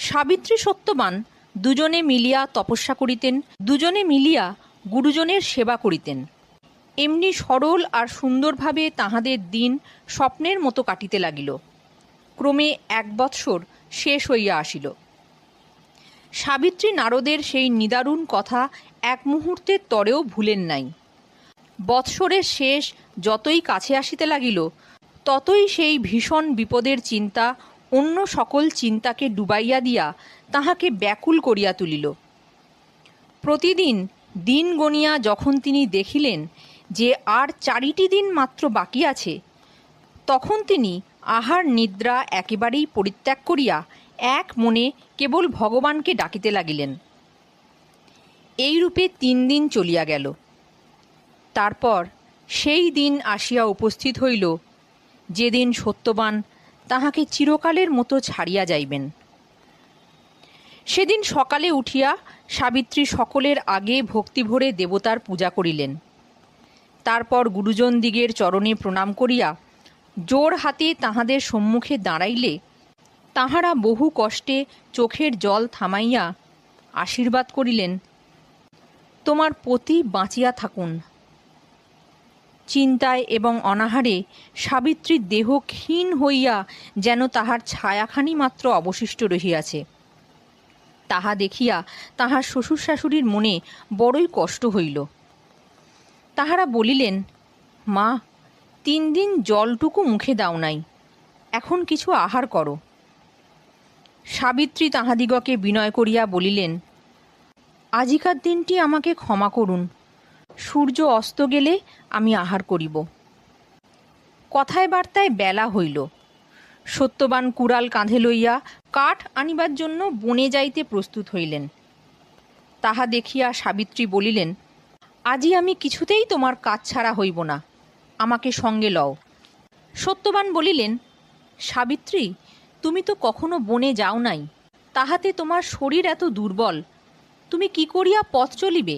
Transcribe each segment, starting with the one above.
সাবিত্রী সত্যবান দুজনে মিলিয়া তপস্যা করিতেন, দুজনে মিলিয়া গুরুজনের সেবা করিতেন। এমনি সরল আর সুন্দরভাবে তাহাদের দিন স্বপ্নের মতো কাটিতে লাগিল। ক্রমে এক বৎসর শেষ হইয়া আসিল। সাবিত্রী নারদের সেই নিদারুণ কথা এক মুহূর্তের তরেও ভুলেন নাই। বৎসরের শেষ যতই কাছে আসিতে লাগিল, ততই সেই ভীষণ বিপদের চিন্তা অন্য সকল চিন্তাকে ডুবাইয়া দিয়া তাহাকে ব্যাকুল করিয়া তুলিল। প্রতিদিন দিন গণিয়া যখন তিনি দেখিলেন যে আর চারিটি দিন মাত্র বাকি আছে, তখন তিনি আহার নিদ্রা একেবারেই পরিত্যাগ করিয়া এক মনে কেবল ভগবানকে ডাকিতে লাগিলেন। এইরূপে তিন দিন চলিয়া গেল। তারপর সেই দিন আসিয়া উপস্থিত হইল, যেদিন সত্যবান তাহাকে চিরকালের মতো ছাড়িয়া যাইবেন। সেদিন সকালে উঠিয়া সাবিত্রী সকলের আগে ভক্তিভরে দেবতার পূজা করিলেন। তারপর গুরুজন দিগের চরণে প্রণাম করিয়া জোর হাতে তাহাদের সম্মুখে দাঁড়াইলে তাহারা বহু কষ্টে চোখের জল থামাইয়া আশীর্বাদ করিলেন, তোমার পতি বাঁচিয়া থাকুন। চিন্তায় এবং অনাহারে সাবিত্রীর দেহ ক্ষীণ হইয়া যেন তাহার ছায়াখানি মাত্র অবশিষ্ট রহিয়াছে। তাহা দেখিয়া তাহার শ্বশুর শাশুড়ির মনে বড়ই কষ্ট হইল। তাহারা বলিলেন, মা, তিন দিন জলটুকু মুখে দাও নাই, এখন কিছু আহার করো। সাবিত্রী তাহাদিগকে বিনয় করিয়া বলিলেন, আজিকার দিনটি আমাকে ক্ষমা করুন সূর্য অস্ত গেলে আমি আহার করিব। কথায় বার্তায় বেলা হইল। সত্যবান কুড়াল কাঁধে লইয়া কাঠ আনিবার জন্য বনে যাইতে প্রস্তুত হইলেন। তাহা দেখিয়া সাবিত্রী বলিলেন, আজি আমি কিছুতেই তোমার কাজ ছাড়া হইব না, আমাকে সঙ্গে লও। সত্যবান বলিলেন, সাবিত্রী, তুমি তো কখনো বনে যাও নাই, তাহাতে তোমার শরীর এত দুর্বল, তুমি কি করিয়া পথ চলিবে?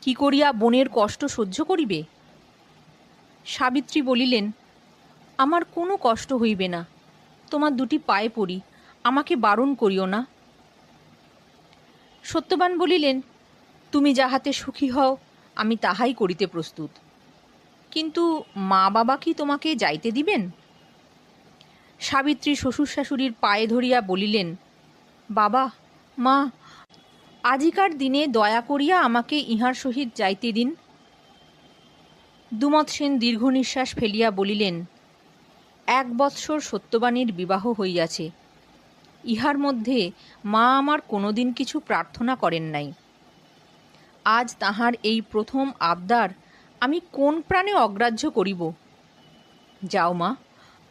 কি করিয়া বনের কষ্ট সহ্য করিবে? সাবিত্রী বলিলেন, আমার কোনো কষ্ট হইবে না। তোমার দুটি পায়ে পড়ি, আমাকে বারণ করিও না। সত্যবান বলিলেন, তুমি যাহাতে সুখী হও, আমি তাহাই করিতে প্রস্তুত। কিন্তু মা বাবা কি তোমাকে যাইতে দিবেন? সাবিত্রী শ্বশুর শাশুড়ির পায়ে ধরিয়া বলিলেন, বাবা, মা আজিকার দিনে দয়া করিয়া আমাকে ইহার সহিত যাইতে দিন। দুমত সেন দীর্ঘ নিঃশ্বাস ফেলিয়া বলিলেন, এক বৎসর সত্যবাণীর বিবাহ হইয়াছে। ইহার মধ্যে মা আমার কোনোদিন কিছু প্রার্থনা করেন নাই। আজ তাহার এই প্রথম আবদার আমি কোন প্রাণে অগ্রাহ্য করিব? যাও মা,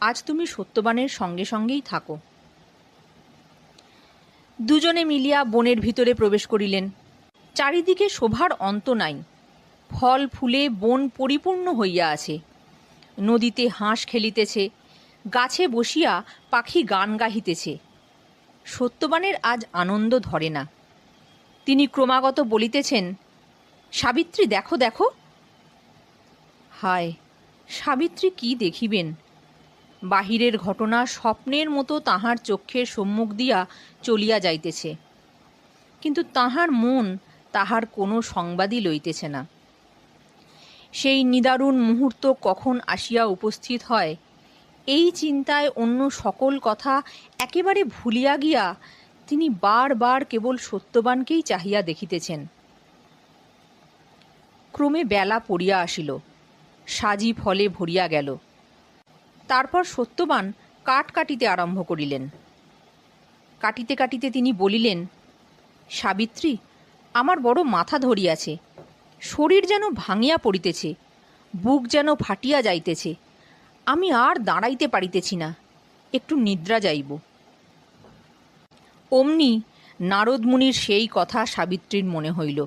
আজ তুমি সত্যবানের সঙ্গে সঙ্গেই থাকো। দুজনে মিলিয়া বনের ভিতরে প্রবেশ করিলেন। চারিদিকে শোভার অন্ত নাই। ফল, ফুলে বন পরিপূর্ণ হইয়া আছে। নদীতে হাঁস খেলিতেছে। গাছে বসিয়া পাখি গান গাহিতেছে। সত্যবানের আজ আনন্দ ধরে না। তিনি ক্রমাগত বলিতেছেন, সাবিত্রী, দেখো দেখো। হায়, সাবিত্রী কি দেখিবেন? বাহিরের ঘটনা স্বপ্নের মতো তাহার চক্ষের সম্মুখ দিয়া চলিয়া যাইতেছে। কিন্তু তাহার মন তাহার কোনো সংবাদই লইতেছে না। সেই নিদারুণ মুহূর্ত কখন আসিয়া উপস্থিত হয়, এই চিন্তায় অন্য সকল কথা একেবারে ভুলিয়া গিয়া তিনি বারবার কেবল সত্যবানকেই চাহিয়া দেখিতেছেন। ক্রমে বেলা পড়িয়া আসিল, সাজি ফলে ভরিয়া গেল। তারপর সত্যবান কাঠ কাটিতে আরম্ভ করিলেন। কাটিতে কাটিতে তিনি বলিলেন, সাবিত্রী, আমার বড় মাথা ধরিয়াছে। শরীর যেন ভাঙিয়া পড়িতেছে, বুক যেন ফাটিয়া যাইতেছে। আমি আর দাঁড়াইতে পারিতেছি না, একটু নিদ্রা যাইব। অমনি নারদমুনির সেই কথা সাবিত্রীর মনে হইল।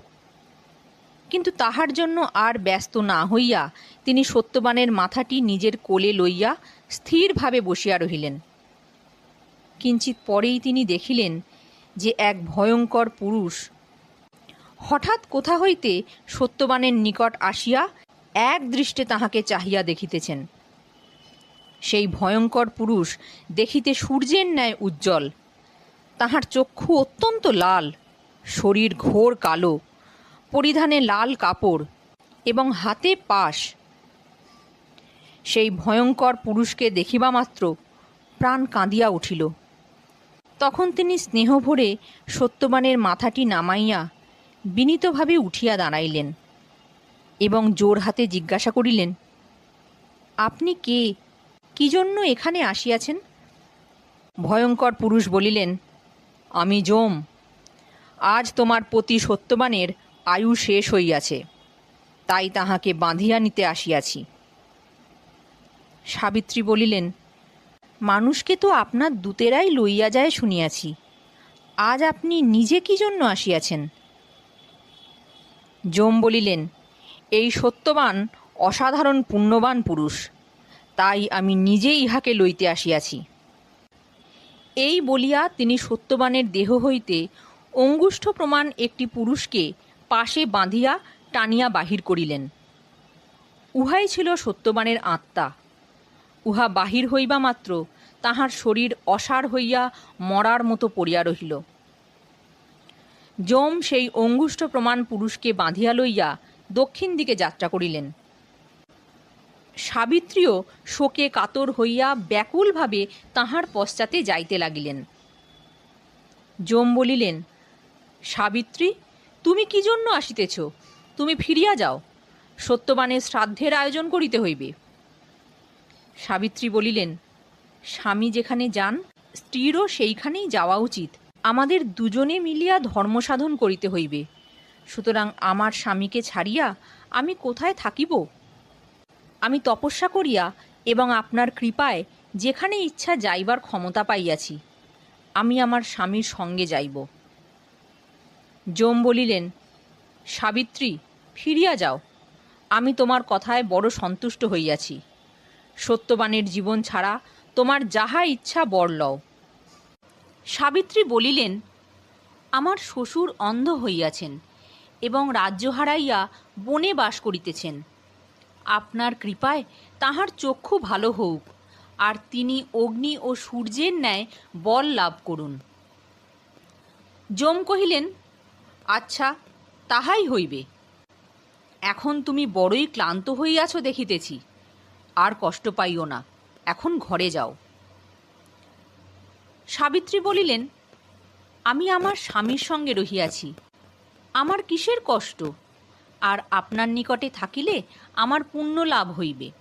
কিন্তু তাহার জন্য আর ব্যস্ত না হইয়া তিনি সত্যবানের মাথাটি নিজের কোলে লইয়া স্থিরভাবে বসিয়া রহিলেন। কিঞ্চিত পরেই তিনি দেখিলেন যে এক ভয়ঙ্কর পুরুষ হঠাৎ কোথা হইতে সত্যবানের নিকট আসিয়া এক দৃষ্টে তাহাকে চাহিয়া দেখিতেছেন। সেই ভয়ঙ্কর পুরুষ দেখিতে সূর্যের ন্যায় উজ্জ্বল, তাহার চক্ষু অত্যন্ত লাল, শরীর ঘোর কালো পরিধানে লাল কাপড় এবং হাতে পাশ। সেই ভয়ঙ্কর পুরুষকে দেখিবা মাত্র প্রাণ কাঁদিয়া উঠিল। তখন তিনি স্নেহভরে সত্যবানের মাথাটি নামাইয়া বিনীতভাবে উঠিয়া দাঁড়াইলেন এবং জোর হাতে জিজ্ঞাসা করিলেন, আপনি কে? কি জন্য এখানে আসিয়াছেন? ভয়ঙ্কর পুরুষ বলিলেন, আমি যম আজ তোমার পতি সত্যবানের আয়ু শেষ হইয়াছে, তাই তাহাকে বাঁধিয়া নিতে আসিয়াছি। সাবিত্রী বলিলেন, মানুষকে তো আপনার দূতেরাই লইয়া যায় শুনিয়াছি, আজ আপনি নিজে কি জন্য আসিয়াছেন? যম বলিলেন, এই সত্যবান, অসাধারণ, পুণ্যবান পুরুষ, তাই আমি নিজে ইহাকে লইতে আসিয়াছি। এই বলিয়া তিনি সত্যবানের দেহ হইতে অঙ্গুষ্ঠ প্রমাণ একটি পুরুষকে পাশে বাঁধিয়া টানিয়া বাহির করিলেন। উহাই ছিল সত্যবানের আত্মা। উহা বাহির হইবা মাত্র তাহার শরীর অসার হইয়া মরার মতো পড়িয়া রহিল। যম সেই অঙ্গুষ্ঠ প্রমাণ পুরুষকে বাঁধিয়া লইয়া দক্ষিণ দিকে যাত্রা করিলেন। সাবিত্রীও শোকে কাতর হইয়া ব্যাকুলভাবে তাহার পশ্চাতে যাইতে লাগিলেন। যম বলিলেন, সাবিত্রী তুমি কি জন্য আসিতেছ? তুমি ফিরিয়া যাও। সত্যবানের শ্রাদ্ধের আয়োজন করিতে হইবে। সাবিত্রী বলিলেন, স্বামী যেখানে যান, স্ত্রীরও সেইখানেই যাওয়া উচিত। আমাদের দুজনে মিলিয়া ধর্মসাধন করিতে হইবে। সুতরাং আমার স্বামীকে ছাড়িয়া আমি কোথায় থাকিব? আমি তপস্যা করিয়া এবং আপনার কৃপায় যেখানে ইচ্ছা যাইবার ক্ষমতা পাইয়াছি। আমি আমার স্বামীর সঙ্গে যাইব। যম বলিলেন, সাবিত্রী, ফিরিয়া যাও। আমি তোমার কথায় বড় সন্তুষ্ট হইয়াছি। সত্যবানের জীবন ছাড়া তোমার যাহা ইচ্ছা বর লও। সাবিত্রী বলিলেন, আমার শ্বশুর অন্ধ হইয়াছেন এবং রাজ্য হারাইয়া বনে বাস করিতেছেন। আপনার কৃপায় তাহার চক্ষু ভালো হোক, আর তিনি অগ্নি ও সূর্যের ন্যায় বল লাভ করুন। যম কহিলেন আচ্ছা তাহাই হইবে। এখন তুমি বড়ই ক্লান্ত হইয়াছ দেখিতেছি। আর কষ্ট পাইও না, এখন ঘরে যাও। সাবিত্রী বলিলেন, আমি আমার স্বামীর সঙ্গে রহিয়াছি। আমার কিসের কষ্ট? আর আপনার নিকটে থাকিলে আমার পুণ্য লাভ হইবে।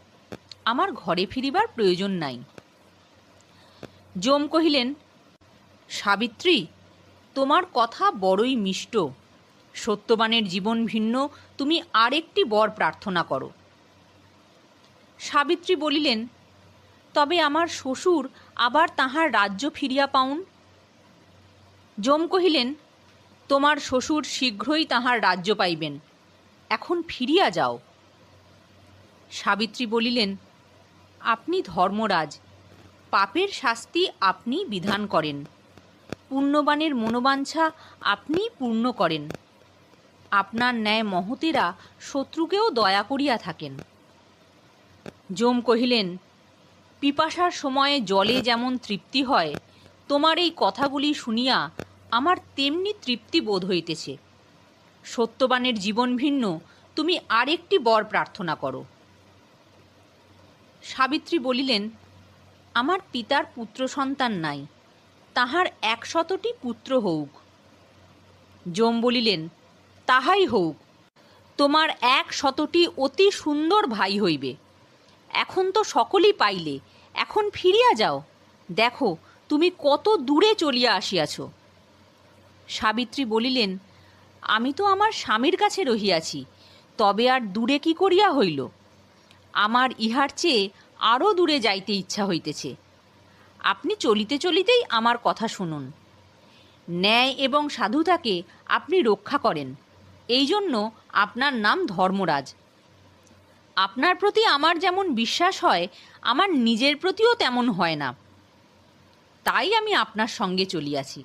আমার ঘরে ফিরিবার প্রয়োজন নাই। যম কহিলেন, সাবিত্রী তোমার কথা বড়ই মিষ্ট। সত্যবানের জীবন ভিন্ন, তুমি আরেকটি বর প্রার্থনা করো। সাবিত্রী বলিলেন, তবে আমার শ্বশুর আবার তাহার রাজ্য ফিরিয়া পাউন? যম কহিলেন, তোমার শ্বশুর শীঘ্রই তাহার রাজ্য পাইবেন। এখন ফিরিয়া যাও। সাবিত্রী বলিলেন, আপনি ধর্মরাজ, পাপের শাস্তি আপনি বিধান করেন। পুণ্যবানের মনোবাঞ্ছা আপনি পূর্ণ করেন। আপনার ন্যায় মহতেরা শত্রুকেও দয়া করিয়া থাকেন। যম কহিলেন, পিপাসার সময়ে জলে যেমন তৃপ্তি হয়, তোমার এই কথাগুলি শুনিয়া আমার তেমনি তৃপ্তি বোধ হইতেছে। সত্যবানের জীবন ভিন্ন, তুমি আরেকটি বর প্রার্থনা করো। সাবিত্রী বলিলেন, আমার পিতার পুত্র সন্তান নাই তাহার একশতটি পুত্র হউক। যম বলিলেন, তাহাই হউক, তোমার এক শতটি অতি সুন্দর ভাই হইবে। এখন তো সকলেই পাইলে, এখন ফিরিয়া যাও। দেখো, তুমি কত দূরে চলিয়া আসিয়াছ। সাবিত্রী বলিলেন, আমি তো আমার স্বামীর কাছে রহিয়াছি, তবে আর দূরে কি করিয়া হইল? আমার ইহার চেয়ে আরও দূরে যাইতে ইচ্ছা হইতেছে। আপনি চলিতে চলিতেই আমার কথা শুনুন। ন্যায় এবং সাধুতাকে আপনি রক্ষা করেন। এই জন্য আপনার নাম ধর্মরাজ। আপনার প্রতি আমার যেমন বিশ্বাস হয়, আমার নিজের প্রতিও তেমন হয় না। তাই আমি আপনার সঙ্গে চলিয়াছি।